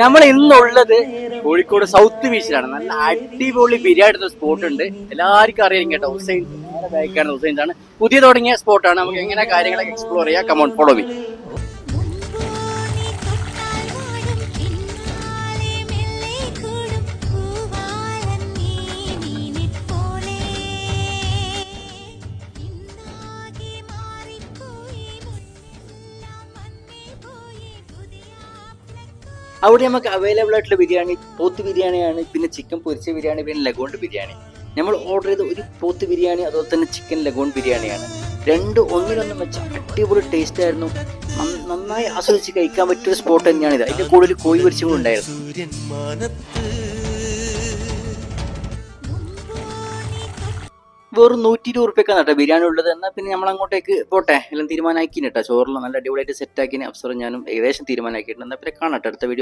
നമ്മൾ ഇന്നുള്ളത് കോഴിക്കോട് സൗത്ത് ബീച്ചിലാണ്. നല്ല അടിപൊളി ബിരിയാണി സ്പോട്ട് ഉണ്ട് എല്ലാവർക്കും അറിയാം കേട്ടോ. ഹുസൈൻ ബാക്കാണ് ഹുസൈൻ ആണ് പുതിയ തുടങ്ങിയ സ്പോട്ടാണ് നമുക്ക് എങ്ങനെ കാര്യങ്ങളൊക്കെ എക്സ്പ്ലോർ ചെയ്യാം. കമോൺ ഫോളോ മീ അവിടെ നമുക്ക് അവൈലബിൾ ആയിട്ടുള്ള ബിരിയാണി പോത്ത് ബിരിയാണിയാണ് പിന്നെ ചിക്കൻ പൊരിച്ച ബിരിയാണി പിന്നെ ലഗോണ്ട് ബിരിയാണി. നമ്മൾ ഓർഡർ ചെയ്ത ഒരു പോത്ത് ബിരിയാണി അതുപോലെ തന്നെ ചിക്കൻ ലഗോൺ ബിരിയാണിയാണ്. രണ്ട് ഒന്നിനൊന്നും വെച്ച അടിപൊളി ടേസ്റ്റ് ആയിരുന്നു. നന്നായി ആസ്വദിച്ച് കഴിക്കാൻ പറ്റിയ സ്പോട്ട് തന്നെയാണിത് അതിന്റെ ഒരു കോഴി പൊരിച്ചും കൂടെ ഉണ്ടായിരുന്നു. വെറും നൂറ്റി ഇരുപത് റുപ്യക്കാണ് കേട്ടോ ബിരിയാണി ഉള്ളത്. എന്നാൽ പിന്നെ നമ്മൾ അങ്ങോട്ടേക്ക് പോട്ടെ. എല്ലാം തീരുമാനമാക്കി കേട്ടോ. ചോറിൽ നല്ല അടിപൊളിയായിട്ട് സെറ്റ് ആക്കി അവസരം ഞാനും ഏകദേശം തീരുമാനമാക്കിയിട്ടുണ്ട്. എന്നാൽ പിന്നെ കാണട്ടെ അടുത്ത വീഡിയോ